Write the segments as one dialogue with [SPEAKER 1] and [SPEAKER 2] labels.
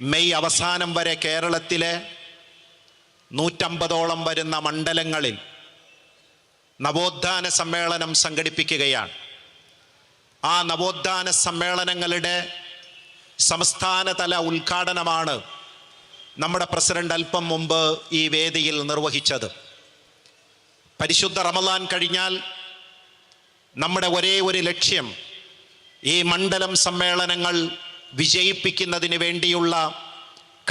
[SPEAKER 1] May അവസാനം വരെ കേരളത്തിലെ നൂറ്റമ്പതോളം വരുന്ന മണ്ഡലങ്ങളിൽ നവോത്ഥാന സമ്മേളനം സംഘടിപ്പിക്കുകയാണ്. ആ നവോത്ഥാന സമ്മേളനങ്ങളുടെ സംസ്ഥാനതല ഉദ്ഘാടനമാണ് നമ്മുടെ പ്രസിഡന്റ് അല്പം മുമ്പ് ഈ വേദിയിൽ നിർവഹിച്ചത്. പരിശുദ്ധ റമദാൻ കഴിഞ്ഞാൽ നമ്മുടെ ഒരേ ഒരു ലക്ഷ്യം ഈ മണ്ഡലം സമ്മേളനങ്ങൾ വിജയിപ്പിക്കുന്നതിന് വേണ്ടിയുള്ള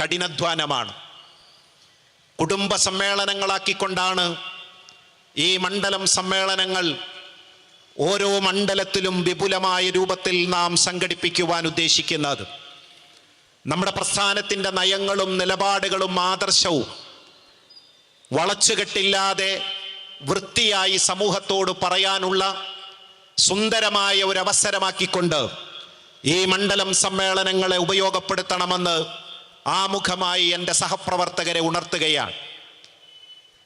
[SPEAKER 1] കഠിനാധ്വാനമാണ്. കുടുംബ സമ്മേളനങ്ങളാക്കിക്കൊണ്ടാണ് ഈ മണ്ഡലം സമ്മേളനങ്ങൾ ഓരോ മണ്ഡലത്തിലും വിപുലമായ രൂപത്തിൽ നാം സംഘടിപ്പിക്കുവാൻ ഉദ്ദേശിക്കുന്നത്. നമ്മുടെ പ്രസ്ഥാനത്തിന്റെ നയങ്ങളും നിലപാടുകളും ആദർശവും വളച്ചുകെട്ടില്ലാതെ വൃത്തിയായി സമൂഹത്തോട് പറയാനുള്ള സുന്ദരമായ ഒരു അവസരമാക്കിക്കൊണ്ട് ഈ മണ്ഡലം സമ്മേളനങ്ങളെ ഉപയോഗപ്പെടുത്തണമെന്ന് ആമുഖമായി എന്റെ സഹപ്രവർത്തകരെ ഉണർത്തുകയാണ്.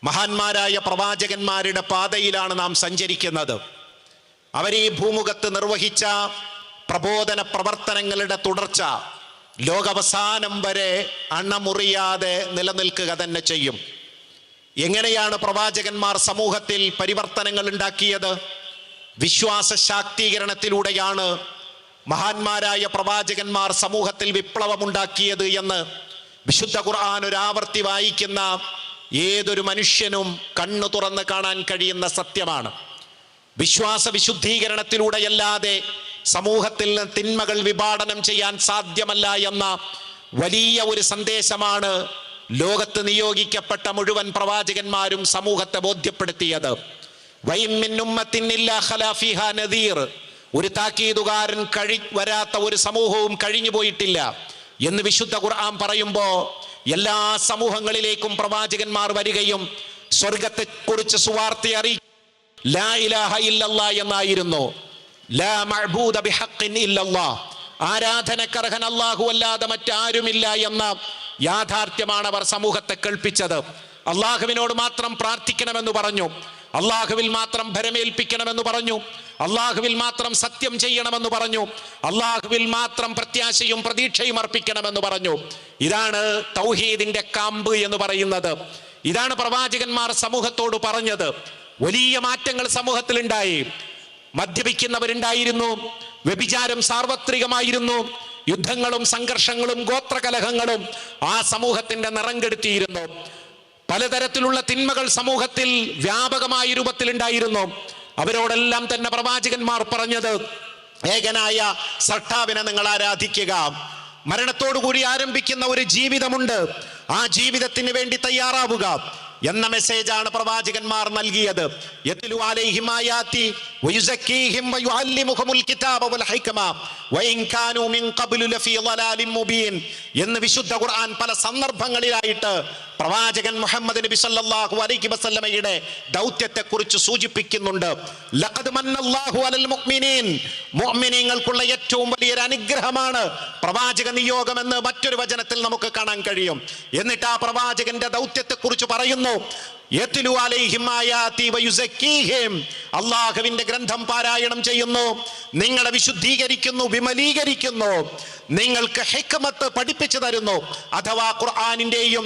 [SPEAKER 1] മഹാന്മാരായ പ്രവാചകന്മാരുടെ പാതയിലാണ് നാം സഞ്ചരിക്കുന്നത്. അവർ ഈ ഭൂമുഖത്ത് നിർവഹിച്ച പ്രബോധന പ്രവർത്തനങ്ങളുടെ തുടർച്ച ലോകവസാനം വരെ അണമുറിയാതെ നിലനിൽക്കുക തന്നെ ചെയ്യും. എങ്ങനെയാണ് പ്രവാചകന്മാർ സമൂഹത്തിൽ പരിവർത്തനങ്ങൾ ഉണ്ടാക്കിയത്? വിശ്വാസ ശാക്തീകരണത്തിലൂടെയാണ് മഹാന്മാരായ പ്രവാചകന്മാർ സമൂഹത്തിൽ വിപ്ലവമുണ്ടാക്കിയത് എന്ന് വിശുദ്ധ ഖുർആൻ ഒരു ആവർത്തി വായിക്കുന്ന ഏതൊരു മനുഷ്യനും കണ്ണു തുറന്ന് കാണാൻ കഴിയുന്ന സത്യമാണ് വിശ്വാസ വിശുദ്ധീകരണത്തിലൂടെയല്ലാതെ സമൂഹത്തിൽ നിന്ന് തിന്മകൾ വിപാടനം ചെയ്യാൻ സാധ്യമല്ല എന്ന വലിയ ഒരു സന്ദേശമാണ് ലോകത്ത് നിയോഗിക്കപ്പെട്ട മുഴുവൻ പ്രവാചകന്മാരും സമൂഹത്തെ ബോധ്യപ്പെടുത്തിയത് വൈമിന്നുമ്മത്തിന്നില്ല ഖലാഫിഹാ നദീർ. ഒരു താക്കീതുകാരൻ കഴി വരാത്ത ഒരു സമൂഹവും കഴിഞ്ഞു പോയിട്ടില്ല എന്ന് വിശുദ്ധ ഖുർആൻ പറയുമ്പോൾ എല്ലാ സമൂഹങ്ങളിലേക്കും പ്രവാചകന്മാർ വരികയും സ്വർഗത്തെ കുറിച്ച് സുവാർത്ത ലാ ഇലാഹ എന്നായിരുന്നു. ലാ ബിഹഖിൻ അല്ലാഹു അല്ലാതെ മറ്റാരുമില്ല എന്ന യാഥാർത്ഥ്യമാണ് അവർ സമൂഹത്തെ കേൾപ്പിച്ചത്. അള്ളാഹുവിനോട് മാത്രം പ്രാർത്ഥിക്കണമെന്ന് പറഞ്ഞു. അള്ളാഹുവിൽ മാത്രം ഭരമേൽപ്പിക്കണമെന്ന് പറഞ്ഞു. അള്ളാഹുവിൽ മാത്രം സത്യം ചെയ്യണമെന്ന് പറഞ്ഞു. അള്ളാഹുവിൽ മാത്രം പ്രത്യാശയും പ്രതീക്ഷയും അർപ്പിക്കണമെന്ന് പറഞ്ഞു. ഇതാണ് തൗഹീദിന്റെ കാമ്പ് എന്ന് പറയുന്നത്. ഇതാണ് പ്രവാചകന്മാർ സമൂഹത്തോട് പറഞ്ഞത്. വലിയ മാറ്റങ്ങൾ സമൂഹത്തിൽ ഉണ്ടായി മദ്യപിക്കുന്നവരുണ്ടായിരുന്നു. വ്യഭിചാരം സാർവത്രികമായിരുന്നു. യുദ്ധങ്ങളും സംഘർഷങ്ങളും ഗോത്രകലഹങ്ങളും ആ സമൂഹത്തിന്റെ നിറം കെടുത്തിയിരുന്നു. പലതരത്തിലുള്ള തിന്മകൾ സമൂഹത്തിൽ വ്യാപകമായ രൂപത്തിൽ ഉണ്ടായിരുന്നു. അവരോടെല്ലാം തന്നെ പ്രവാചകന്മാർ പറഞ്ഞത് ഏകനായ സർട്ടാവിനെ നിങ്ങൾ ആരാധിക്കുക. മരണത്തോടുകൂടി ആരംഭിക്കുന്ന ഒരു ജീവിതമുണ്ട്. ആ ജീവിതത്തിന് വേണ്ടി തയ്യാറാവുക എന്ന മെസ്സേജാണ് പ്രവാചകന്മാർ നൽകിയത്. എന്ന് വിശുദ്ധ ഖുർആൻ പല സന്ദർഭങ്ങളിലായിട്ട് പ്രവാചകൻ മുഹമ്മദ് നബി സല്ലല്ലാഹു അലൈഹി വസല്ലമയുടെ ദൗത്യത്തെ കുറിച്ച് സൂചിപ്പിക്കുന്നുണ്ട്. ലഖദ് മന്നല്ലാഹു അലൽ മുഅ്മിനീൻ. മുഅ്മിനീങ്ങൾക്കുള്ള ഏറ്റവും വലിയൊരു അനുഗ്രഹമാണ് പ്രവാചക നിയോഗം എന്ന് മറ്റൊരു വചനത്തിൽ നമുക്ക് കാണാൻ കഴിയും. എന്നിട്ട് ആ പ്രവാചകന്റെ ദൗത്യത്തെ കുറിച്ച് പറയുന്നു അള്ളാഹുവിന്റെ ഗ്രന്ഥം പാരായണം ചെയ്യുന്നു നിങ്ങളെ വിശുദ്ധീകരിക്കുന്നു വിമലീകരിക്കുന്നു നിങ്ങൾക്ക് ഹിക്മത്ത് പഠിപ്പിച്ചു തരുന്നു അഥവാ ഖുർആാനിന്റെയും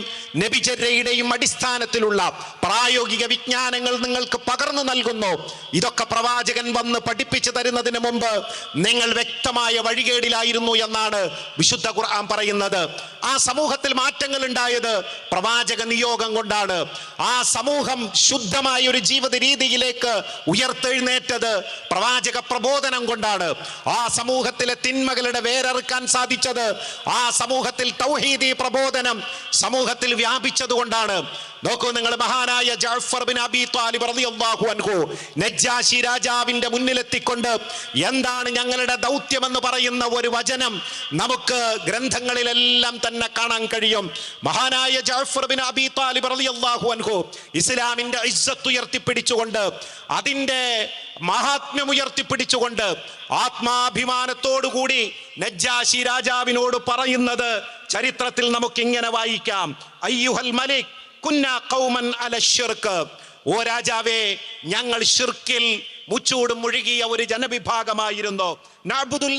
[SPEAKER 1] നബിചര്യയുടെയും അടിസ്ഥാനത്തിലുള്ള പ്രായോഗിക വിജ്ഞാനങ്ങൾ നിങ്ങൾക്ക് പകർന്നു നൽകുന്നു. ഇതൊക്കെ പ്രവാചകൻ വന്ന് പഠിപ്പിച്ചു തരുന്നതിന് മുമ്പ് നിങ്ങൾ വ്യക്തമായ വഴികേടിലായിരുന്നു എന്നാണ് വിശുദ്ധ ഖുർആൻ പറയുന്നത്. ആ സമൂഹത്തിൽ മാറ്റങ്ങൾ ഉണ്ടായത് പ്രവാചക നിയോഗം കൊണ്ടാണ്. ആ സമൂഹം ശുദ്ധമായ ഒരു ജീവിത രീതിയിലേക്ക് ഉയർത്തെഴുന്നേറ്റത് പ്രവാചക പ്രബോധനം കൊണ്ടാണ്. ആ സമൂഹത്തിലെ തിന്മകളുടെ വേരറുക്കാൻ സാധിച്ചത് ആ സമൂഹത്തിൽ തൗഹീദി പ്രബോധനം സമൂഹത്തിൽ വ്യാപിച്ചത് കൊണ്ടാണ് നോക്കൂ നിങ്ങൾ മഹാനായ ജാഫർ ബിൻ അബി താലിബ് റളിയല്ലാഹു അൻഹു നജ്ജാശി രാജാവിന്റെ മുന്നിലെത്തിക്കൊണ്ട് എന്താണ് ഞങ്ങളുടെ ദൗത്യം എന്ന് പറയുന്ന ഒരു വചനം നമുക്ക് ഗ്രന്ഥങ്ങളിലെല്ലാം തന്നെ കാണാൻ കഴിയും. മഹാനായ ജാഫർ ബിൻ അബി താലിബ് റളിയല്ലാഹു അൻഹു ഇസ്ലാമിന്റെ ഇസ്സത്ത് ഉയർത്തിപ്പിടിച്ചുകൊണ്ട് അതിന്റെ മഹാത്മ്യം ഉയർത്തിപ്പിടിച്ചുകൊണ്ട് ആത്മാഭിമാനത്തോടുകൂടി നജ്ജാശി രാജാവിനോട് പറയുന്നത് ചരിത്രത്തിൽ നമുക്ക് ഇങ്ങനെ വായിക്കാം. അയ്യുഹൽ മലിക് ഓ രാജാവേ ഞങ്ങൾ ഷിർക്കിൽ മുച്ചൂടും മുഴുകിയ ഒരു ജനവിഭാഗമായിരുന്നു. നാബുദുൽ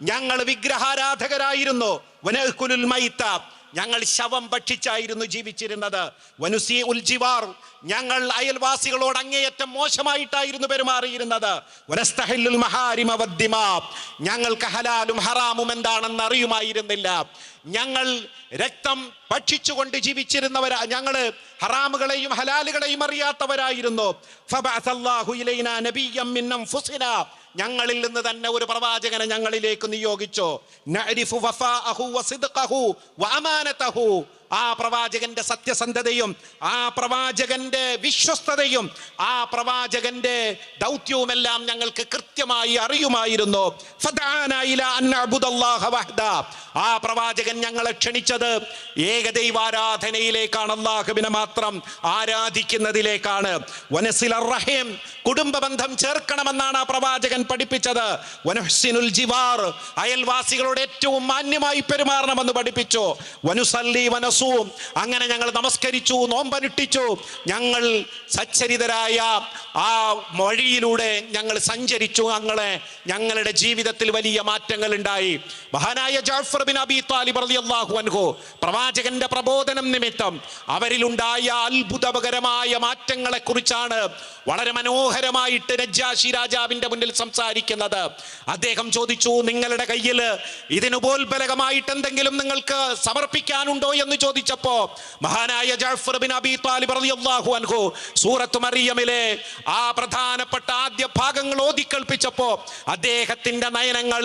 [SPEAKER 1] ഞങ്ങൾ വിഗ്രഹാരാധകരായിരുന്നു. വനഹുലുൽ മൈത്ത ഞങ്ങൾ ശവം ഭക്ഷിച്ചായിരുന്നു ജീവിച്ചിരുന്നത്. വനുസി ഉൽജിവാർ ഞങ്ങൾ അയൽവാസികളോട് അങ്ങേയറ്റം മോശമായിട്ടായിരുന്നു പെരുമാറിയിരുന്നത്. ഞങ്ങൾക്ക് ഹലാലും ഹറാമും എന്താണെന്ന് അറിയുമായിരുന്നില്ല. ഞങ്ങൾ രക്തം ഭക്ഷിച്ചുകൊണ്ട് ജീവിച്ചിരുന്നവരാ ഞങ്ങൾ ഹറാമുകളെയും ഹലാലുകളെയും അറിയാത്തവരായിരുന്നു. ഞങ്ങളിൽ നിന്ന് തന്നെ ഒരു പ്രവാചകനെ ഞങ്ങളിലേക്ക് നിയോഗിച്ചു. ആ പ്രവാചകന്റെ സത്യസന്ധതയും ആ പ്രവാചകന്റെ വിശ്വസ്തതയും ആ പ്രവാചകന്റെ ദൗത്യവുമെല്ലാം ഞങ്ങൾക്ക് കൃത്യമായി അറിയുമായിരുന്നു. ആ പ്രവാചകൻ ഞങ്ങളെ ക്ഷണിച്ചത് ഏകദൈവാരാധനയിലേക്കാണ് അള്ളാഹുവിനെ മാത്രം ആരാധിക്കുന്നതിലേക്കാണ്. റഹീം കുടുംബ ബന്ധം ചേർക്കണമെന്നാണ് ആ പ്രവാചകൻ പഠിപ്പിച്ചത്. വനഹ്സിനുൽ ജിവാർ അയൽവാസികളോട് ഏറ്റവും മാന്യമായി പെരുമാറണമെന്ന് പഠിപ്പിച്ചു. വനുസല്ലി വനസൂം അങ്ങനെ ഞങ്ങൾ നമസ്കരിച്ചു നോമ്പനുഷ്ഠിച്ചു. ഞങ്ങൾ സച്ചരിതരായ ആ വഴിയിലൂടെ ഞങ്ങൾ സഞ്ചരിച്ചു. ഞങ്ങളെ ഞങ്ങളുടെ ജീവിതത്തിൽ വലിയ മാറ്റങ്ങൾ ഉണ്ടായി. മഹാനായ ജാഫർ ബിൻ അബി താലിബ് റളിയല്ലാഹു അൻഹു പ്രവാചകന്റെ പ്രബോധനം നിമിത്തം അവരിലുണ്ടായ അത്ഭുതകരമായ മാറ്റങ്ങളെ കുറിച്ചാണ് വളരെ മനോഹരമായിട്ട് നജ്ജാശി രാജാവിന്റെ മുന്നിൽ സംസാരിക്കുന്നത്. അദ്ദേഹം ചോദിച്ചു നിങ്ങളുടെ കയ്യിൽ ഇതിനുപോൽബലകമായിട്ട് എന്തെങ്കിലും നിങ്ങൾക്ക് സമർപ്പിക്കാനുണ്ടോ? എന്ന് ചോദിച്ചപ്പോ മഹാനായ ജാഫർ ബിൻ അബി താലിബ് റളിയല്ലാഹു അൻഹു സൂറത്ത് മറിയമിലെ ആ പ്രധാനപ്പെട്ട ആദ്യ ഭാഗങ്ങൾ ഓതിക്കൽപ്പിച്ചപ്പോ അദ്ദേഹത്തിന്റെ നയനങ്ങൾ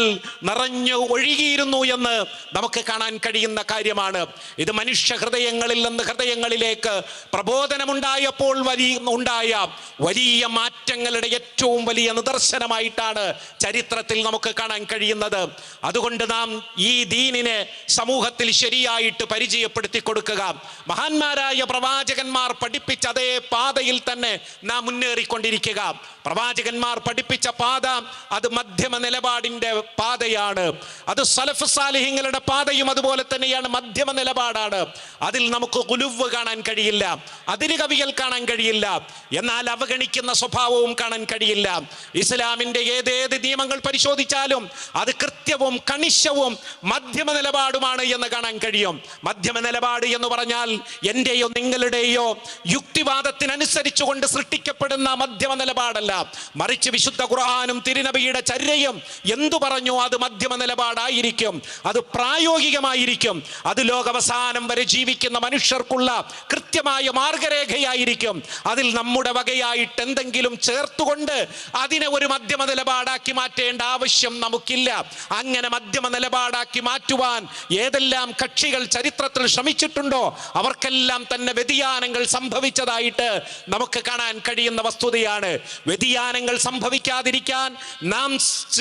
[SPEAKER 1] നിറഞ്ഞു ഒഴുകിയിരുന്നു എന്ന് നമുക്ക് കാണാൻ കഴിയുന്ന കാര്യമാണ്. ഇത് മനുഷ്യ ഹൃദയങ്ങളിൽ നിന്ന് ഹൃദയങ്ങളിലേക്ക് പ്രബോധനമുണ്ടായപ്പോൾ വലിയ ഉണ്ടായ വലിയ മാറ്റങ്ങളുടെ ഏറ്റവും വലിയ നിദർശനമായിട്ടാണ് ചരിത്രത്തിൽ നമുക്ക് കാണാൻ കഴിയുന്നത്. അതുകൊണ്ട് നാം ഈ ദീനിനെ സമൂഹത്തിൽ ശരിയായിട്ട് പരിചയപ്പെടുത്തി കൊടുക്കുക മഹാന്മാരായ പ്രവാചകന്മാർ പഠിപ്പിച്ച അതേ പാതയിൽ തന്നെ നാം മുന്നേറിക്കൊണ്ടിരിക്കുക. പ്രവാചകന്മാർ പഠിപ്പിച്ച പാത അത് മധ്യമ നിലപാടിന്റെ പാതയാണ്. അത് സലഫ് സാലിഹിങ്ങളുടെ പാതയും അതുപോലെ തന്നെയാണ് മധ്യമ നിലപാടാണ്. അതിൽ നമുക്ക് കുലുവ് കാണാൻ കഴിയില്ല അതിന് കവികൾ കാണാൻ കഴിയില്ല. എന്നാൽ അവഗണിക്കുന്ന സ്വഭാവവും കാണാൻ കഴിയില്ല. ഇസ്ലാമിന്റെ ഏതേത് നിയമങ്ങൾ പരിശോധിച്ചാലും അത് കൃത്യവും കണിശവും മധ്യമ നിലപാടുമാണ് എന്ന് കാണാൻ കഴിയും. മധ്യമ നിലപാട് എന്ന് പറഞ്ഞാൽ എന്റെയോ നിങ്ങളുടെയോ യുക്തിവാദത്തിനനുസരിച്ചുകൊണ്ട് സൃഷ്ടിക്കപ്പെടുന്ന മധ്യമ നിലപാടല്ല. മറിച്ച് വിശുദ്ധ ഖുർആാനും തിരുനബിയുടെ ചര്യയും എന്തു പറഞ്ഞു അത് മധ്യമ നിലപാടായിരിക്കും. അത് പ്രായോഗികമായിരിക്കും. അത് ലോകവസാനം വരെ ജീവിക്കുന്ന മനുഷ്യർക്കുള്ള കൃത്യമായ മാർഗരേഖയായിരിക്കും. അതിൽ നമ്മുടെ വകയായിട്ട് എന്തെങ്കിലും ചേർത്തുകൊണ്ട് അതിനെ ഒരു മധ്യമ നിലപാടാക്കി മാറ്റേണ്ട ആവശ്യം നമുക്കില്ല. അങ്ങനെ മധ്യമ നിലപാടാക്കി മാറ്റുവാൻ ഏതെല്ലാം കക്ഷികൾ ചരിത്രത്തിൽ ശ്രമിച്ചിട്ടുണ്ടോ അവർക്കെല്ലാം തന്നെ വ്യതിയാനങ്ങൾ സംഭവിച്ചതായിട്ട് നമുക്ക് കാണാൻ കഴിയുന്ന വസ്തുതയാണ്. വ്യതിയാനങ്ങൾ സംഭവിക്കാതിരിക്കാൻ നാം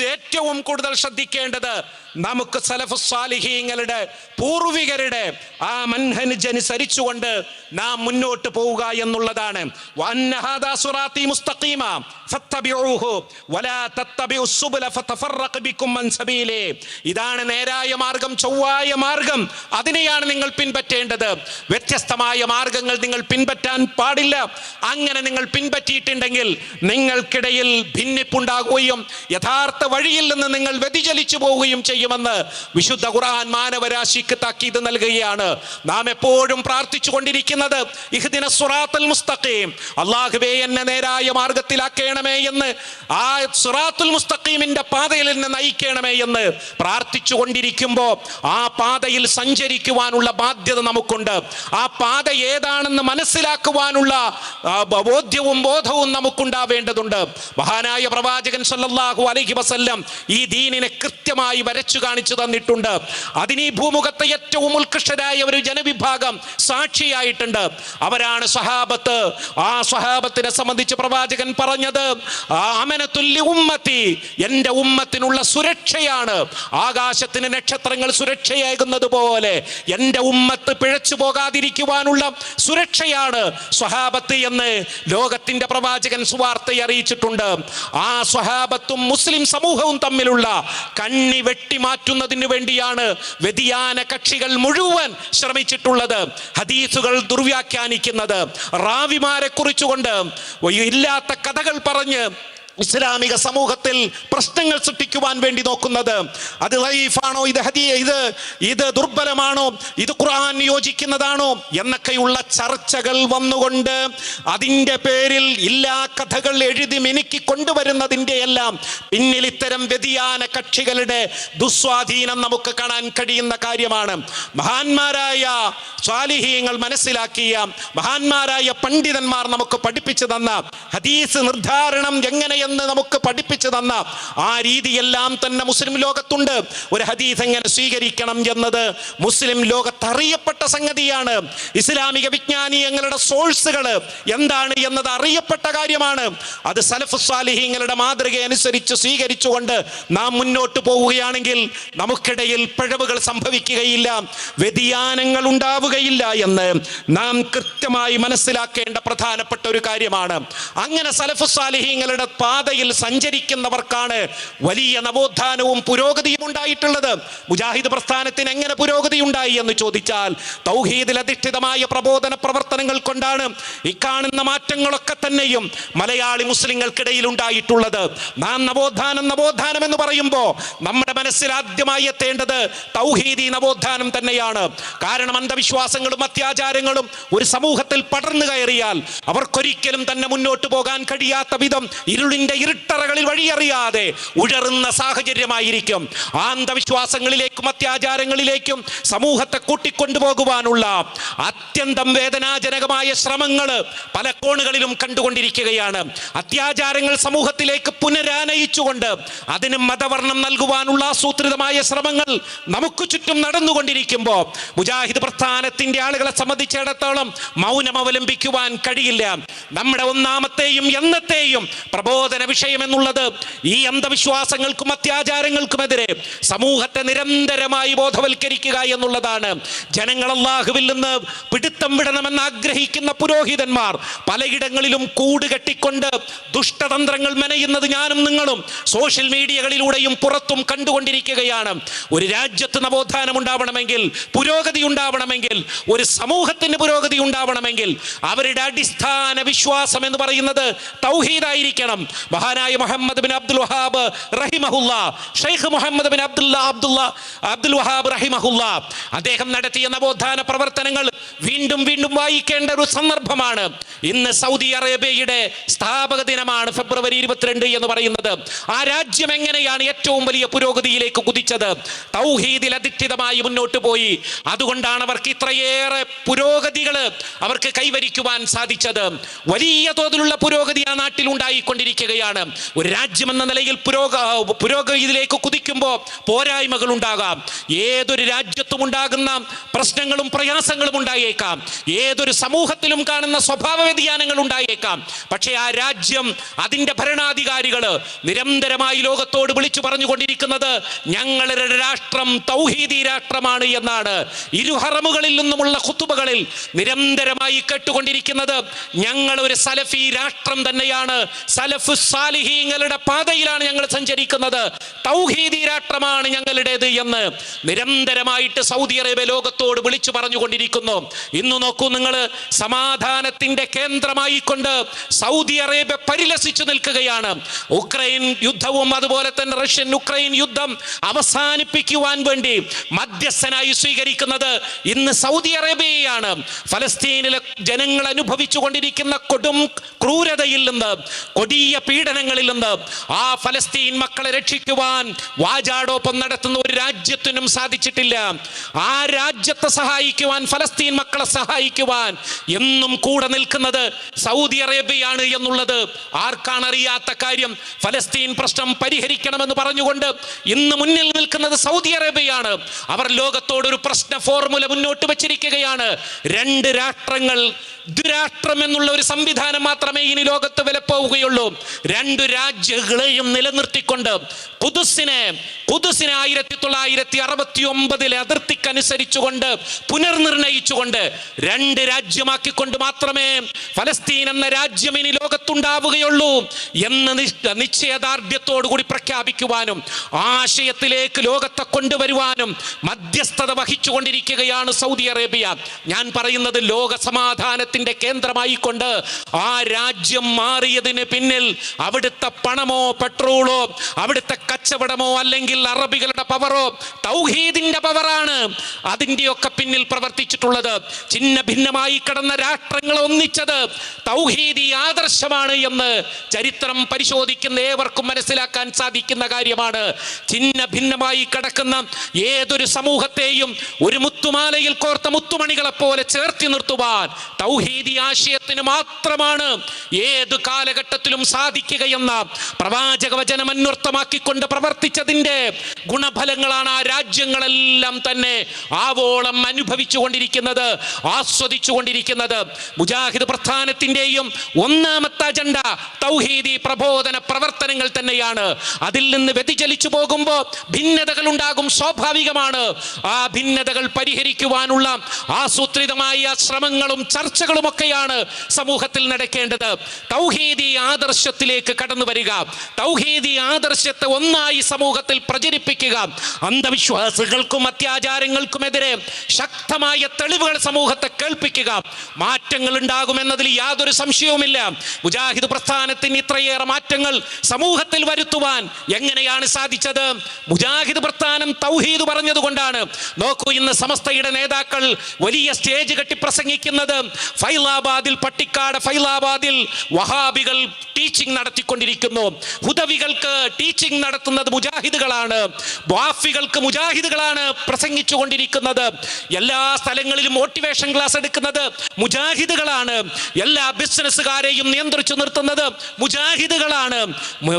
[SPEAKER 1] ഏറ്റവും കൂടുതൽ ശ്രദ്ധിക്കേണ്ടത് നമുക്ക് സലഫുസ്വാലിഹീങ്ങളുടെ പൂർവികരുടെ ആ മൻഹനുജനുസരിച്ചുകൊണ്ട് നാം മുന്നോട്ട് പോവുക എന്നുള്ളതാണ്. ഇതാണ് നേരായ മാർഗം ചൊവ്വായ മാർഗം. അതിനെയാണ് നിങ്ങൾ പിൻപറ്റേണ്ടത്? വ്യത്യസ്തമായ മാർഗങ്ങൾ നിങ്ങൾ പിൻപറ്റാൻ പാടില്ല. അങ്ങനെ നിങ്ങൾ പിൻപറ്റിയിട്ടുണ്ടെങ്കിൽ നിങ്ങൾക്കിടയിൽ ഭിന്നിപ്പുണ്ടാകുകയും യഥാർത്ഥ വഴിയിൽ നിന്ന് നിങ്ങൾ വ്യതിചലിച്ചു പോവുകയും ചെയ്യുമെന്ന് വിശുദ്ധ ഖുർആൻ മാനവരാശിക്ക് താക്കീത് നൽകുകയാണ്. നാം എപ്പോഴും പ്രാർത്ഥിച്ചു കൊണ്ടിരിക്കുന്നത് ഇഹ്ദിന സുറാത്തൽ മുസ്തഖീം അള്ളാഹുബേ എന്നെ നേരായ മാർഗത്തിലാക്കണമേ എന്ന് ആ സുറാത്തുൽ മുസ്തഖീമിന്റെ പാതയിൽ എന്നെ നയിക്കണമേ എന്ന് പ്രാർത്ഥിച്ചു കൊണ്ടിരിക്കുമ്പോൾ ആ പാതയിൽ സഞ്ചരിക്കുവാനുള്ള ബാധ്യത നമുക്കുണ്ട്. ആ പാത ഏതാണെന്ന് മനസ്സിലാക്കുവാനുള്ള ബോധ്യവും ബോധവും നമുക്കുണ്ടാവേണ്ടതുണ്ട്. മഹാനായ പ്രവാചകൻ സല്ലല്ലാഹു അലൈഹി വസല്ലം ഈ ദീനിനെ കൃത്യമായി വരച്ചു കാണിച്ചു തന്നിട്ടുണ്ട്. അതിന് ഈ ഭൂമുഖത്തെ ഏറ്റവും ഉത്കൃഷ്ടരായ ഒരു ജനവിഭാഗം സാക്ഷിയായിട്ടുണ്ട്. അവരാണ് സഹാബത്ത്. ആ സഹാബത്തിനെ സംബന്ധിച്ച് പ്രവാചകൻ പറഞ്ഞത് "ആ അമനത്തുല്യ ഉമ്മത്തി എന്റെ ഉമ്മത്തിനുള്ള സുരക്ഷയാണ്. ആകാശത്തിന് നക്ഷത്രങ്ങൾ സുരക്ഷയാകുന്നത് പോലെ എന്റെ ഉമ്മത്ത് പിഴച്ചു പോകാതിരിക്കുവാനുള്ള സുരക്ഷയാണ് സ്വഹാബത്ത് എന്ന് ലോകത്തിന്റെ പ്രവാചകൻ സുവാർത്തയെ അറിയിച്ചിട്ടുണ്ട്. ആ സ്വഹാബത്തും മുസ്ലിം സമൂഹവും തമ്മിലുള്ള കണ്ണി വെട്ടിമാറ്റുന്നതിന് വേണ്ടിയാണ് വ്യതിയാന കക്ഷികൾ മുഴുവൻ ശ്രമിച്ചിട്ടുള്ളത് ഹദീസുകൾ ദുർവ്യാഖ്യാനിക്കുന്നത്. റാവിമാരെ കുറിച്ചുകൊണ്ട് ഇല്ലാത്ത കഥകൾ പറഞ്ഞ് ഇസ്ലാമിക സമൂഹത്തിൽ പ്രശ്നങ്ങൾ സൃഷ്ടിക്കുവാൻ വേണ്ടി നോക്കുന്നത്. അത് ലൈഫാണോ? ഇത് ഹദി ഇത് ഇത് ദുർബലമാണോ? ഇത് ഖുർആൻ യോജിക്കുന്നതാണോ? എന്നൊക്കെയുള്ള ചർച്ചകൾ വന്നുകൊണ്ട് അതിന്റെ പേരിൽ ഇല്ലാ കഥകൾ എഴുതി മിനുക്കി കൊണ്ടുവരുന്നതിന്റെ എല്ലാം പിന്നിൽ ഇത്തരം വ്യതിയാന കക്ഷികളുടെ ദുസ്വാധീനം നമുക്ക് കാണാൻ കഴിയുന്ന കാര്യമാണ്. മഹാന്മാരായ സ്വാലിഹീയങ്ങൾ മനസ്സിലാക്കിയ മഹാന്മാരായ പണ്ഡിതന്മാർ നമുക്ക് പഠിപ്പിച്ചു തന്ന ഹദീസ് നിർദ്ധാരണം എങ്ങനെയെന്ന് നമുക്ക് പഠിപ്പിച്ചു തന്ന ആ രീതിയെല്ലാം തന്നെ മുസ്ലിം ലോകത്തുണ്ട്. ഒരു ഹദീസ് എങ്ങനെ സ്വീകരിക്കണം എന്നത് മുസ്ലിം ലോകത്ത് അറിയപ്പെട്ട സംഗതിയാണ്. ഇസ്ലാമിക വിജ്ഞാനീയങ്ങളുടെ സോഴ്സുകൾ എന്താണ് എന്നത് അറിയപ്പെട്ട കാര്യമാണ്. അത് സലഫ് സാലിഹിങ്ങളുടെ മാതൃക അനുസരിച്ച് സ്വീകരിച്ചുകൊണ്ട് നാം മുന്നോട്ട് പോവുകയാണെങ്കിൽ നമുക്കിടയിൽ പിഴവുകൾ സംഭവിക്കുകയില്ല. വ്യതിയാനങ്ങൾ ഉണ്ടാവുകയില്ല എന്ന് നാം കൃത്യമായി മനസ്സിലാക്കേണ്ട പ്രധാനപ്പെട്ട ഒരു കാര്യമാണ്. അങ്ങനെ സലഫ് സാലിഹീങ്ങളുടെ പാതയിൽ സഞ്ചരിക്കുന്നവർക്കാണ് വലിയ നവോത്ഥാനവും പുരോഗതിയും ഉണ്ടായിട്ടുള്ളത്. മുജാഹിദ് പ്രസ്ഥാനത്തിന് എങ്ങനെ പുരോഗതി ഉണ്ടായി എന്ന് ചോദിച്ചാൽ തൗഹീദിൽ അധിഷ്ഠിതമായ പ്രബോധന പ്രവർത്തനങ്ങൾ കൊണ്ടാണ് ഇക്കാണുന്ന മാറ്റങ്ങളൊക്കെ തന്നെയും മലയാളി മുസ്ലിങ്ങൾക്കിടയിൽ ഉണ്ടായിട്ടുള്ളത്. നാം നവോത്ഥാനം നവോത്ഥാനം എന്ന് പറയുമ്പോൾ നമ്മുടെ മനസ്സിൽ ആദ്യമായി എത്തേണ്ടത് തൗഹീദി നവോത്ഥാനം തന്നെയാണ്. കാരണം അന്ധവിശ്വാസങ്ങളും അത്യാചാരങ്ങളും ഒരു സമൂഹത്തിൽ പടർന്നു കയറിയാൽ അവർക്കൊരിക്കലും തന്നെ മുന്നോട്ട് പോകാൻ കഴിയാത്ത വിധം ഇരുളിന്റെ ഇരുട്ടറകളിൽ വഴിയറിയാതെ ഉഴറുന്ന സാഹചര്യമായിരിക്കും. ആന്തവിശ്വാസങ്ങളിലേക്കും അത്യാചാരങ്ങളിലേക്കും സമൂഹത്തെ കൂട്ടിക്കൊണ്ടുപോകുവാനുള്ള അത്യന്തം വേദനാജനകമായ ശ്രമങ്ങൾ പല കോണുകളിലും കണ്ടുകൊണ്ടിരിക്കുകയാണ്. അത്യാചാരങ്ങൾ സമൂഹത്തിലേക്ക് പുനരാനയിച്ചുകൊണ്ട് അതിന് മതവർണം നൽകുവാനുള്ള ആസൂത്രിതമായ ശ്രമങ്ങൾ നമുക്ക് ചുറ്റും നടന്നുകൊണ്ടിരിക്കുമ്പോൾ മുജാഹിദ് പ്രസ്ഥാനത്തിന്റെ ആളുകളെ സംബന്ധിച്ചിടത്തോളം മൗനം അവലംബിക്കുവാൻ കഴിയില്ല. നമ്മുടെ ഒന്നാമത്തെയും എന്നത്തെയും പ്രബോധന വിഷയം എന്നുള്ളത് ഈ അന്ധവിശ്വാസങ്ങൾക്കും അത്യാചാരങ്ങൾക്കുമെതിരെ സമൂഹത്തെ നിരന്തരമായി ബോധവൽക്കരിക്കുക എന്നുള്ളതാണ്. ജനങ്ങൾ അള്ളാഹുവിൽ നിന്ന് പിടുത്തം വിടണമെന്ന് ആഗ്രഹിക്കുന്ന പുരോഹിതന്മാർ പലയിടങ്ങളിലും കൂട് കെട്ടിക്കൊണ്ട് ദുഷ്ടതന്ത്രങ്ങൾ മെനയുന്നത് ഞാനും നിങ്ങളും സോഷ്യൽ മീഡിയകളിലൂടെയും പുറത്തും കണ്ടുകൊണ്ടിരിക്കുകയാണ്. ഒരു രാജ്യത്ത് നവോത്ഥാനം ഉണ്ടാവണമെങ്കിൽ പുരോഗതി ഉണ്ടാവണമെങ്കിൽ ഒരു സമൂഹത്തിന് പുരോഗതി ഉണ്ടാവണമെങ്കിൽ അവരുടെ അടിസ്ഥാന വിശ്വാസം എന്ന് പറയുന്നത് തൗഹീദായിരിക്കണം. മഹാനായ മുഹമ്മദ് ബിൻ അബ്ദുൽ വഹാബ് റഹിമഹുല്ല Sheikh Muhammad bin Abdullah Abdullah Abdul Wahab റഹിമഹുല്ല. അദ്ദേഹം നടത്തിയ നവോത്ഥാന പ്രവർത്തനങ്ങൾ വീണ്ടും വീണ്ടും വായിക്കേണ്ട ഒരു സന്ദർഭമാണ്. ഇന്ന് സൗദി അറേബ്യയുടെ സ്ഥാപക ദിനമാണ് ഫെബ്രുവരി ഇരുപത്തിരണ്ട് എന്ന് പറയുന്നത്. ആ രാജ്യം എങ്ങനെയാണ് ഏറ്റവും വലിയ പുരോഗതിയിലേക്ക് കുതിച്ചത്? തൗഹീദിൽ അധിഷ്ഠിതമായി മുന്നോട്ട് പോയി. അതുകൊണ്ടാണ് അവർക്ക് ഇത്രയേറെ പുരോഗതികൾ അവർക്ക് കൈവരിക്കുവാൻ സാധിച്ചത്. വലിയ തോതിലുള്ള പുരോഗതി ആ നാട്ടിൽ ഉണ്ടായിക്കൊണ്ടിരിക്കുകയാണ് ഒരു രാജ്യം എന്ന നിലയിൽ പുരോഗ പുരോഗതിയിലേക്ക് കുതിക്കുമ്പോൾ പോരായ്മകൾ ഉണ്ടാകാം. ഏതൊരു രാജ്യത്തും ഉണ്ടാകുന്ന പ്രശ്നങ്ങളും പ്രയാസങ്ങളും ഉണ്ടായേക്കാം. ഏതൊരു സമൂഹത്തിലും കാണുന്ന സ്വഭാവ വ്യതിയാനങ്ങൾ ഉണ്ടായേക്കാം. പക്ഷേ ആ രാജ്യം അതിന്റെ ഭരണാധികാരികൾ നിരന്തരമായി ലോകത്തോട് വിളിച്ചു പറഞ്ഞുകൊണ്ടിരിക്കുന്നത് ഞങ്ങളുടെ രാഷ്ട്രം തൗഹീദി രാഷ്ട്രമാണ് എന്നാണ്. ഇരുഹറമുകളിൽ നിന്നുമുള്ള കുത്തുബകളിൽ നിരന്തരമായി കേട്ടുകൊണ്ടിരിക്കുന്നത് ഞങ്ങൾ ഒരു സലഫി രാഷ്ട്രം തന്നെയാണ്. സലഫു സാലിഹീങ്ങളുടെ പാതയിലാണ് ഞങ്ങൾ സഞ്ചരിക്കുന്നത്. തൗഹീദി രാഷ്ട്രമാണ് ഞങ്ങളുടേത് എന്ന് നിരന്തരമായിട്ട് സൗദി അറേബ്യ ലോകത്തോട് വിളിച്ചു പറഞ്ഞുകൊണ്ടിരിക്കുന്നു. ഇന്ന് നോക്കൂ നിങ്ങൾ സമാധാനത്തിന്റെ കേന്ദ്രമായിക്കൊണ്ട് സൗദി അറേബ്യ പരിലസിച്ചു നിൽക്കുകയാണ്. ഉക്രൈൻ യുദ്ധവും അതുപോലെ തന്നെ റഷ്യൻ ഉക്രൈൻ യുദ്ധം അവസാനിപ്പിക്കുവാൻ വേണ്ടി മധ്യസ്ഥനായി സ്വീകരിക്കുന്നത് ഇന്ന് സൗദി അറേബ്യയാണ്. ഫലസ്തീനിലെ ജനങ്ങൾ അനുഭവിച്ചു കൊണ്ടിരിക്കുന്ന കൊടും ക്രൂരതയിൽ നിന്ന് കൊടിയ പീഡനങ്ങളിൽ നിന്ന് ആ ഫലസ്തീൻ മക്കളെ രക്ഷിക്കുവാൻ വാജാടോപ്പം നടത്തുന്ന ഒരു രാജ്യത്തിനും സാധിച്ചിട്ടില്ല. ആ രാജ്യത്തെ സഹായിക്കുവാൻ ഫലസ്തീൻ മക്കളെ സഹായിക്കുവാൻ എന്നും കൂടെ നിൽക്കുന്നത് സൗദി അറേബ്യയാണ് എന്നുള്ളത് ആർക്കാണ് അറിയാത്ത കാര്യം. ഫലസ്തീൻ പ്രശ്നം പരിഹരിക്കണമെന്ന് പറഞ്ഞുകൊണ്ട് ഇന്ന് മുന്നിൽ നിൽക്കുന്നത് സൗദി അറേബ്യയാണ്. അവർ ലോകത്തോട് ഒരു പ്രശ്ന ഫോർമുല മുന്നോട്ട് വച്ചിരിക്കുകയാണ്. രണ്ട് രാഷ്ട്രങ്ങൾ ദുരാഷ്ട്രം എന്നുള്ള ഒരു സംവിധാനം മാത്രമേ ഇനി ലോകത്ത് വിലപ്പോവുകയുള്ളൂ. രണ്ടു രാജ്യങ്ങളെയും നിലനിർത്തിക്കൊണ്ട് പുതുസിനെ കുതുസിനെ ആയിരത്തി തൊള്ളായിരത്തി അറുപത്തി ഒമ്പതിലെ അതിർത്തിക്കനുസരിച്ചുകൊണ്ട് പുനർനിർണയിച്ചുകൊണ്ട് രണ്ട് രാജ്യമാക്കിക്കൊണ്ട് മാത്രമേ ഫലസ്തീൻ എന്ന രാജ്യം ഇനി ലോകത്തുണ്ടാവുകയുള്ളൂ എന്ന് നിശ്ചയദാർഢ്യത്തോടുകൂടി നിശ്ചയദാർഢ്യത്തോടു പ്രഖ്യാപിക്കുവാനും ആശയത്തിലേക്ക് ലോകത്തെ കൊണ്ടുവരുവാനും മധ്യസ്ഥത വഹിച്ചുകൊണ്ടിരിക്കുകയാണ് സൗദി അറേബ്യ. ഞാൻ പറയുന്നത് ലോക സമാധാനത്തിന്റെ കേന്ദ്രമായിക്കൊണ്ട് ആ രാജ്യം മാറിയതിന് പിന്നിൽ അവിടുത്തെ പണമോ പെട്രോളോ അവിടുത്തെ കച്ചവടമോ അല്ലെങ്കിൽ അറബികളുടെ പവറോ തൗഹീദിന്റെ പവറാണ് അതിന്റെയൊക്കെ പിന്നിൽ പ്രവർത്തിച്ചിട്ടുള്ളത്. ചിന്ന ഭിന്നമായി കിടന്ന രാഷ്ട്രങ്ങൾ ഒന്നിച്ചത് തൗഹീദി ആദർശമാണ് എന്ന് ചരിത്രം പരിശോധിക്കുന്ന ഏവർക്കും മനസ്സിലാക്കാൻ സാധിക്കുന്ന കാര്യമാണ്. ചിന്ന ഭിന്നമായി കിടക്കുന്ന ഏതൊരു സമൂഹത്തെയും ഒരു മുത്തുമാലയിൽ കോർത്ത മുത്തുമണികളെ പോലെ ചേർത്തി നിർത്തുവാൻ തൗഹീദി ആശയത്തിന് മാത്രമാണ് ഏത് കാലഘട്ടത്തിലും സാധിക്കുകയെന്ന പ്രവാചക വചനം അന്വർത്ഥമാക്കിക്കൊണ്ട് പ്രവർത്തിച്ചതിന്റെ ഗുണഫലങ്ങളാണ് ആ രാജ്യങ്ങളെല്ലാം തന്നെ ആവോളം അനുഭവിച്ചു കൊണ്ടിരിക്കുന്നത് ആസ്വദിച്ചു കൊണ്ടിരിക്കുന്നത് മുജാഹിദ് പ്രസ്ഥാനത്തിന്റെയും ഒന്നാമത്തെ അജണ്ട തൗഹീദി പ്രബോധന പ്രവർത്തനങ്ങൾ തന്നെയാണ്. അതിൽ നിന്ന് വ്യതിചലിച്ചു പോകുമ്പോൾ ഭിന്നതകൾ ഉണ്ടാകും സ്വാഭാവികമാണ്. ആ ഭിന്നതകൾ പരിഹരിക്കുവാനുള്ള ആസൂത്രിതമായ ശ്രമങ്ങളും ചർച്ചകളും ഒക്കെയാണ് സമൂഹത്തിൽ നടക്കേണ്ടത്. തൗഹീദി ആദർശത്തിലേക്ക് കടന്നു വരിക. തൗഹീദി ആദർശത്തെ ഒന്നായി സമൂഹത്തിൽ പ്രചരിപ്പിക്കുക. അന്ധവിശ്വാസികൾക്കും അത്യാചാരങ്ങൾക്കുമെതിരെ ശക്തമായ തെളിവുകൾ സമൂഹത്തെ കേൾപ്പിക്കുക. മാറ്റങ്ങൾ ഉണ്ടാകുമെന്നതിൽ യാതൊരു സംശയവുമില്ല. മുജാഹിദ് പ്രസ്ഥാനത്തിന് ഇത്രയേറെ മാറ്റങ്ങൾ സമൂഹത്തിൽ വരുത്തുവാൻ എങ്ങനെയാണ് സാധിച്ചത്? മുജാഹിദ് പ്രസ്ഥാനം തൗഹീദ് പറഞ്ഞതുകൊണ്ടാണ്. നോക്കൂ ഇന്ന് സമസ്തയുടെ നേതാക്കൾ വലിയ സ്റ്റേജ് കെട്ടി പ്രസംഗിക്കുന്നത് ഫൈലാബാദിൽ പട്ടിക്കാട് ഫൈലാബാദിൽ വഹാബികൾ ടീച്ചിങ് നടത്തിക്കൊണ്ടിരിക്കുന്നു. ഹുദവികൾക്ക് ടീച്ചിങ് നടത്തുന്നത് മുജാഹിദുകളാണ്. വാഫികൾക്ക് മുജാഹിദുകളാണ് പ്രസംഗിച്ചു കൊണ്ടിരിക്കുന്നത് എല്ലാ സ്ഥലങ്ങളിലും മോട്ടിവേഷൻ ക്ലാസ് എടുക്കുന്നത് മുജാഹിദുകളാണ്. എല്ലാ ബിസിനസ്സുകാരെയും നിയന്ത്രിച്ചു നിർത്തുന്നത് മുജാഹിദുകളാണ്.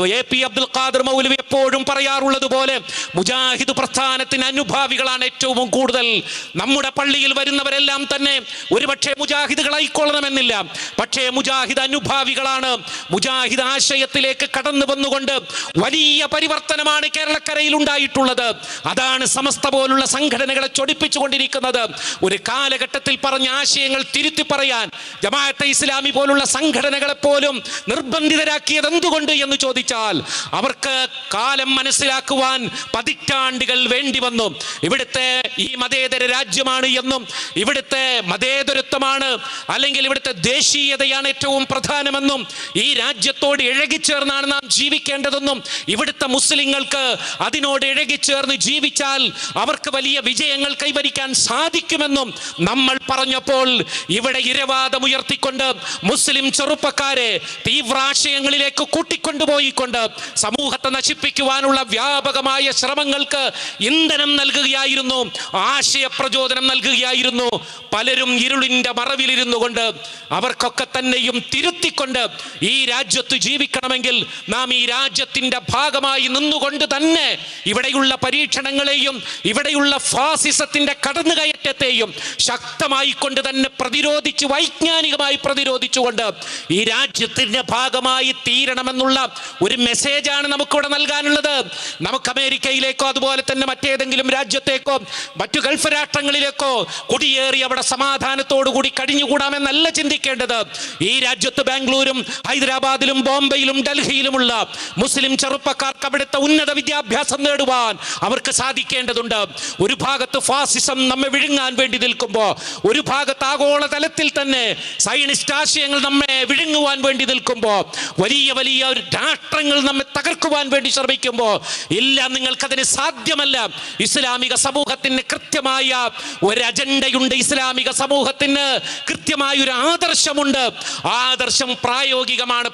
[SPEAKER 1] എ പി അബ്ദുൽ ഖാദർ മൗലവി എപ്പോഴും പറയാറുള്ളത് പോലെ മുജാഹിദ് പ്രസ്ഥാനത്തിന് അനുഭാവികളാണ് ഏറ്റവും കൂടുതൽ. നമ്മുടെ പള്ളിയിൽ വരുന്നവരെല്ലാം തന്നെ ഒരുപക്ഷെ മുജാഹിദുകളായിക്കൊള്ളണമെന്നില്ല. പക്ഷേ മുജാഹിദ് അനുഭാവികളാണ്. മുജാഹിദ് ആശയത്തിലേക്ക് കടന്നു വന്നുകൊണ്ട് വലിയ പരിവർത്തനമാണ് കേരളക്കരയിൽ ഉണ്ടായിട്ടുള്ളത്. അതാണ് സമസ്ത പോലുള്ള സംഘടനകളെ ചൊടിപ്പിച്ചുകൊണ്ടിരിക്കുന്നത് ഒരു കാലഘട്ടത്തിൽ പറഞ്ഞ ആശയങ്ങൾ തിരുത്തി പറയാൻ ജമാഅത്തെ ഇസ്ലാമി പോലുള്ള സംഘടനകളെ പോലും നിർബന്ധിതരാക്കിയത് എന്തുകൊണ്ട് എന്ന് ചോദിച്ചാൽ അവർക്ക് കാലം മനസ്സിലാക്കുവാൻ പതിറ്റാണ്ടുകൾ വേണ്ടി വന്നു. ഇവിടുത്തെ ഈ മതേതര രാജ്യമാണ് എന്നും ഇവിടുത്തെ മതേതരത്വമാണ് അല്ലെങ്കിൽ ഇവിടുത്തെ ദേശീയതയാണ് ഏറ്റവും പ്രധാനമെന്നും ഈ രാജ്യത്തോട് ഇഴകിച്ചേർന്നാണ് നാം ജീവിക്കേണ്ടതെന്നും ഇവിടുത്തെ മുസ്ലിങ്ങൾക്ക് അതിനോട് ഇഴകിച്ചേർന്ന് ജീവിച്ചാൽ അവർക്ക് വലിയ വിജയങ്ങൾ കൈവരിക്കാൻ സാധിക്കുമെന്നും നമ്മൾ പറഞ്ഞപ്പോൾ ഇവിടെ ഇരവാദം ഉയർത്തിക്കൊണ്ട് മുസ്ലിം ചെറുപ്പക്കാരെ തീവ്രാശയങ്ങളിലേക്ക് കൂട്ടിക്കൊണ്ടുപോയിക്കൊണ്ട് സമൂഹത്തെ നശിപ്പിക്കുവാനുള്ള വ്യാപകമായ ശ്രമങ്ങൾക്ക് ഇന്ധനം നൽകുകയായിരുന്നു ആശയ പ്രചോദനം നൽകുകയായിരുന്നു. പലരും ഇരുളിന്റെ മറവിലിരുന്നു കൊണ്ട് അവർക്കൊക്കെ തന്നെയും തിരുത്തിക്കൊണ്ട് ഈ രാജ്യത്ത് ജീവിക്കണമെങ്കിൽ നാം ഈ രാജ്യത്തിന്റെ ഭാഗമായി നിന്നുകൊണ്ട് തന്നെ ഇവിടെയുള്ള പരീക്ഷണങ്ങളെയും ഇവിടെയുള്ള ഫാസിസത്തിന്റെ കടന്നുകയറ്റത്തെയും ശക്തമായി കൊണ്ട് തന്നെ പ്രതിരോധിച്ച് വൈജ്ഞാനികമായി പ്രതിരോധിച്ചുകൊണ്ട് ഈ രാജ്യത്തിന്റെ ഭാഗമായി തീരണമെന്നുള്ള ഒരു മെസ്സേജാണ് നമുക്കിവിടെ നൽകാനുള്ളത്. നമുക്ക് അമേരിക്കയിലേക്കോ അതുപോലെ തന്നെ മറ്റേതെങ്കിലും രാജ്യത്തേക്കോ മറ്റു ഗൾഫ് രാഷ്ട്രങ്ങളിലേക്കോ കുടിയേറി അവിടെ സമാധാനത്തോടു കൂടി കഴിഞ്ഞുകൂടാമെന്നല്ല ചിന്തിക്കേണ്ടത്. ഈ രാജ്യത്ത് ബാംഗ്ലൂരും ഹൈദരാബാദിലും ബോംബെയിലും ഡൽഹിയിലുമുള്ള മുസ്ലിം ചെറുപ്പക്കാർക്ക് അവിടുത്തെ ഉന്നത വിദ്യാഭ്യാസം നേടുവാൻ അവർക്ക് സാധിക്കേണ്ടതുണ്ട്. ഒരു ഭാഗത്ത് ഫാസിസം നമ്മെ വിഴുങ്ങാൻ വേണ്ടി നിൽക്കുമ്പോൾ ഒരു ഭാഗത്ത് ആഗോളതലത്തിൽ തന്നെ സയനിസ്റ്റ് ആശയങ്ങൾ നമ്മെ വിഴുങ്ങുവാൻ വേണ്ടി നിൽക്കുമ്പോൾ വലിയ വലിയ രാഷ്ട്രങ്ങൾ നമ്മെ തകർക്കുവാൻ വേണ്ടി ശ്രമിക്കുമ്പോൾ ഇല്ല നിങ്ങൾക്കതിന് സാധ്യമല്ല. ഇസ്ലാമിക സമൂഹത്തിന് കൃത്യമായ ഒരു അജണ്ടയുണ്ട്. ഇസ്ലാമിക സമൂഹത്തിന് കൃത്യമായ ഒരു ആദർശമുണ്ട്. ആദർശം പ്രായോഗികമാണ്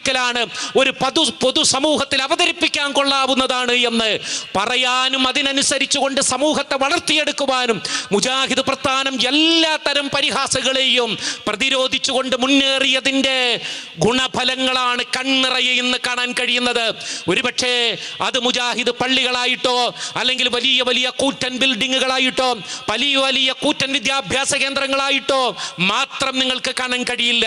[SPEAKER 1] പ്രാക്ടിക്കലാണ് ഒരു പൊതു പൊതുസമൂഹത്തിൽ അവതരിപ്പിക്കാൻ കൊള്ളാവുന്നതാണ് എന്ന് പറയാനും അതിനനുസരിച്ച് കൊണ്ട് സമൂഹത്തെ വളർത്തിയെടുക്കുവാനും മുജാഹിദ് പ്രസ്ഥാനം എല്ലാ തരം പരിഹാസങ്ങളെയും പ്രതിരോധിച്ചുകൊണ്ട് മുന്നേറിയതിന്റെ ഗുണഫലങ്ങളാണ് കണ്ണിറയെ ഇന്ന് കാണാൻ കഴിയുന്നത്. ഒരുപക്ഷെ അത് മുജാഹിദ് പള്ളികളായിട്ടോ അല്ലെങ്കിൽ വലിയ വലിയ കൂറ്റൻ ബിൽഡിങ്ങുകളായിട്ടോ വലിയ വലിയ കൂറ്റൻ വിദ്യാഭ്യാസ കേന്ദ്രങ്ങളായിട്ടോ മാത്രം നിങ്ങൾക്ക് കാണാൻ കഴിയില്ല.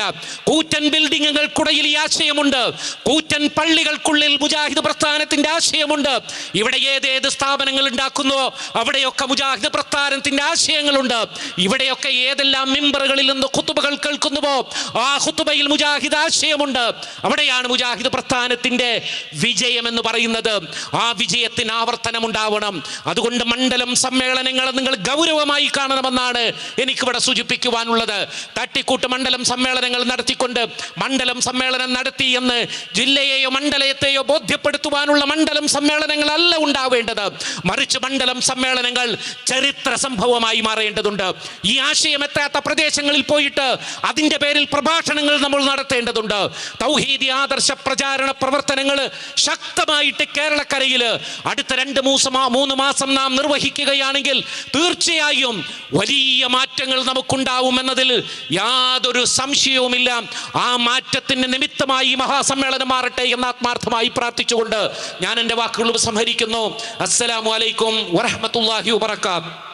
[SPEAKER 1] കൂറ്റൻ ബിൽഡിങ്ങുകൾക്കുടയിൽ ഈ ആശയമുണ്ട്. കൂറ്റൻ പള്ളികൾക്കുള്ളിൽ മുജാഹിദ് പ്രസ്ഥാനത്തിന്റെ ആശയമുണ്ട്. ഇവിടെ ഏതേത് സ്ഥാപനങ്ങൾ ഉണ്ടാക്കുന്നോ അവിടെയൊക്കെ മുജാഹിദ് പ്രസ്ഥാനത്തിന്റെ ആശയങ്ങളുണ്ട്. ഇവിടെയൊക്കെ ഏതെല്ലാം മെമ്പറുകളിൽ നിന്ന് കുത്തുബകൾ കേൾക്കുന്നുവോ ആ കുത്തുബയിൽ മുജാഹിദ് ആശയമുണ്ട്. അവിടെയാണ് മുജാഹിദ് പ്രസ്ഥാനത്തിന്റെ വിജയം എന്ന് പറയുന്നത്. ആ വിജയത്തിന് ആവർത്തനം ഉണ്ടാവണം. അതുകൊണ്ട് മണ്ഡലം സമ്മേളനങ്ങൾ നിങ്ങൾ ഗൗരവമായി കാണണമെന്നാണ് എനിക്കിവിടെ സൂചിപ്പിക്കുവാനുള്ളത്. തട്ടിക്കൂട്ട് മണ്ഡലം സമ്മേളനങ്ങൾ നടത്തിക്കൊണ്ട് മണ്ഡലം സമ്മേളനം നടത്തി നടത്തി എന്ന് ജില്ലയെയോ മണ്ഡലത്തെയോ ബോധ്യപ്പെടുത്തുവാനുള്ള മണ്ഡലം സമ്മേളനങ്ങളല്ല ഉണ്ടാവേണ്ടത്. മറിച്ച് മണ്ഡലം സമ്മേളനങ്ങൾ ചരിത്ര സംഭവമായി മാറേണ്ടതുണ്ട്. ഈ ആശയം എത്താത്ത പ്രദേശങ്ങളിൽ പോയിട്ട് അതിന്റെ പേരിൽ പ്രഭാഷണങ്ങൾ നമ്മൾ നടത്തേണ്ടതുണ്ട്. തൗഹീദി ആദർശ പ്രചാരണ പ്രവർത്തനങ്ങൾ ശക്തമായിട്ട് കേരളക്കരയിൽ അടുത്ത രണ്ട് മൂസം മൂന്ന് മാസം നാം നിർവഹിക്കുകയാണെങ്കിൽ തീർച്ചയായും വലിയ മാറ്റങ്ങൾ നമുക്കുണ്ടാവും എന്നതിൽ യാതൊരു സംശയവുമില്ല. ആ മാറ്റത്തിന് നിമിത്തമായി ഈ മഹാസമ്മേളനം മാറട്ടെ എന്ന് ആത്മാർത്ഥമായി പ്രാർത്ഥിച്ചുകൊണ്ട് ഞാൻ എന്റെ വാക്കുകൾ ഉപസംഹരിക്കുന്നു. അസ്സലാമു അലൈക്കും വറഹ്മത്തുള്ളാഹി വബറകാത്ത്